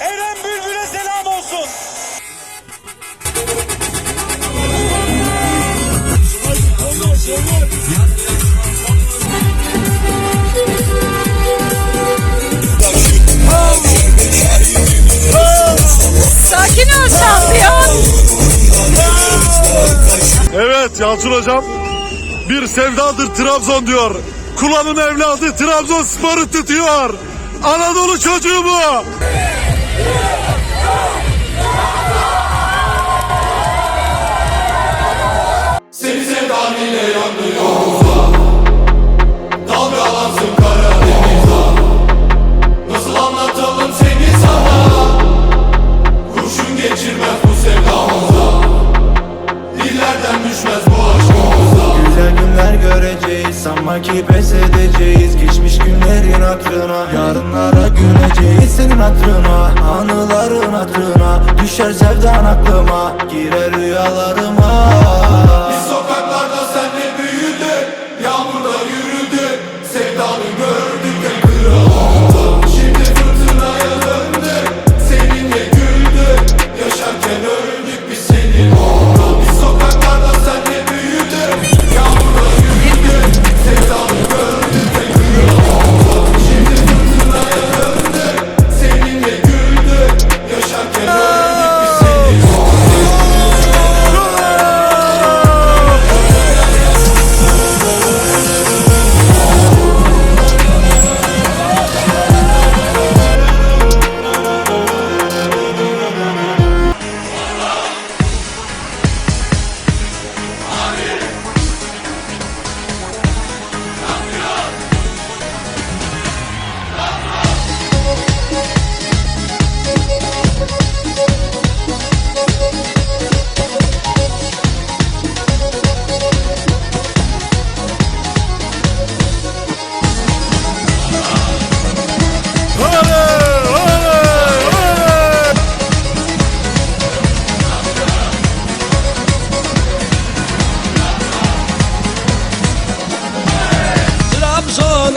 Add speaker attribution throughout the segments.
Speaker 1: Eren. Bülbül'e selam olsun.
Speaker 2: Sakin ol şampiyon.
Speaker 3: Evet Yalçın hocam bir sevdadır Trabzon diyor. Kullanın evladı Trabzonspor'u tutuyor. Anadolu çocuğu bu.
Speaker 4: Yeah! Düşer sevdan aklıma Girer rüyalarıma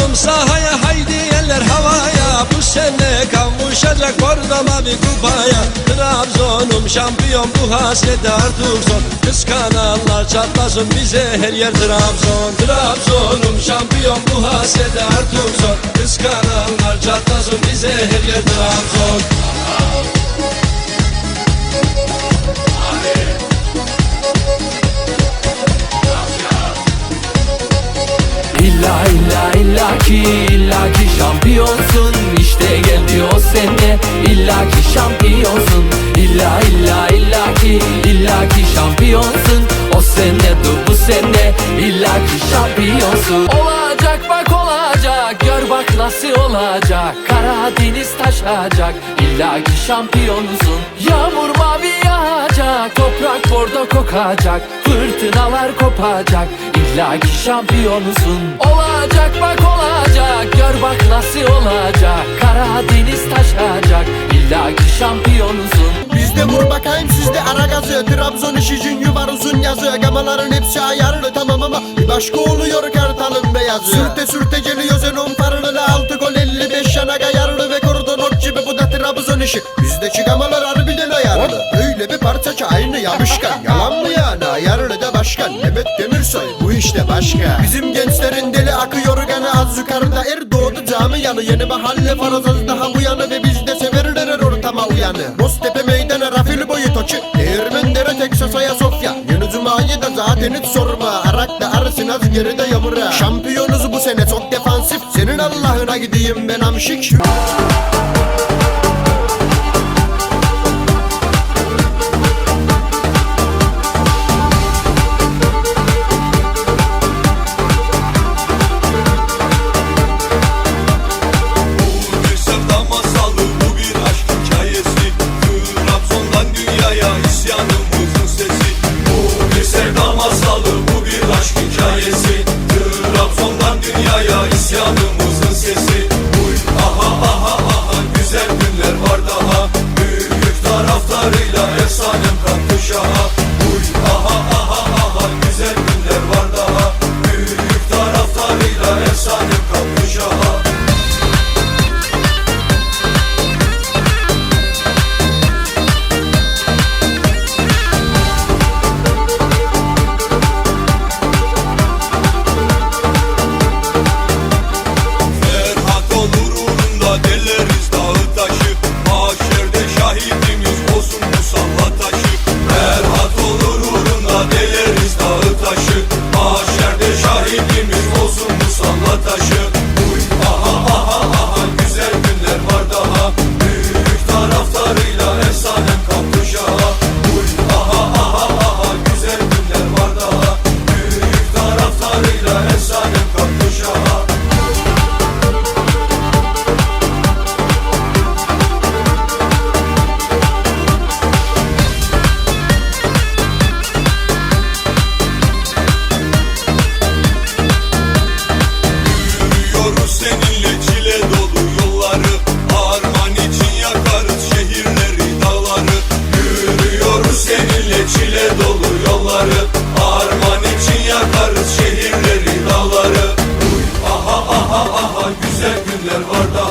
Speaker 5: Trabzon'um sahaya haydi eller havaya. Bu sene kavuşacak orada mavi kupaya. Trabzon'um şampiyon bu hasreti artık son. Kıskananlar çatlasın bize her yer Trabzon. Trabzon'um şampiyon bu hasreti artık son. Kıskananlar çatlasın bize her yer Trabzon
Speaker 6: illa illa ki illa ki şampiyonsun. İşte geldi o sene illa ki şampiyonsun. İlla illa illa ki illa ki şampiyonsun. O sene dur bu sene illa ki şampiyonsun. Olacak bak olacak. Gör bak nasıl olacak. Karadeniz taşacak. İlla ki şampiyonsun. Yağmur toprak bordo kokacak. Fırtınalar kopacak. İlla ki şampiyonusun. Olacak bak olacak. Gör bak nasıl olacak. Karadeniz taşacak. İlla ki şampiyonusun.
Speaker 7: Bizde vur bakayım sizde ara gazı. Trabzon işicin yuvar uzun yazı. Gamaların hepsi ayarlı tamam ama Bir başka oluyor kartalın beyazı. Sürte sürte geliyor zenon paralel Altı gol 55 yana ayarlı Ve kordon ok gibi. Bu da Trabzon işi. Bizdeki gamalar Ki aynı yamışkan Yalan mı yani ayarlı da başkan. Mehmet Demirsoy bu işte başka. Bizim gençlerin deli akıyor gene az yukarıda. Er doğdu cami yanı Yeni mahalle farazaz daha bu yanı. Ve bizde severler her ortama uyanı. Boztepe meydana rafil boyu toçu Değirmendere Texas Ayasofya Yeni cumayı da zaten hiç sorma. Arak da arısın az geride yamura Şampiyonuz bu sene çok defansif. Senin Allah'ına gideyim ben amşik
Speaker 8: seninle çile dolu yolları Arman için yakarız şehirleri dağları. Uy aha aha aha güzel günler var daha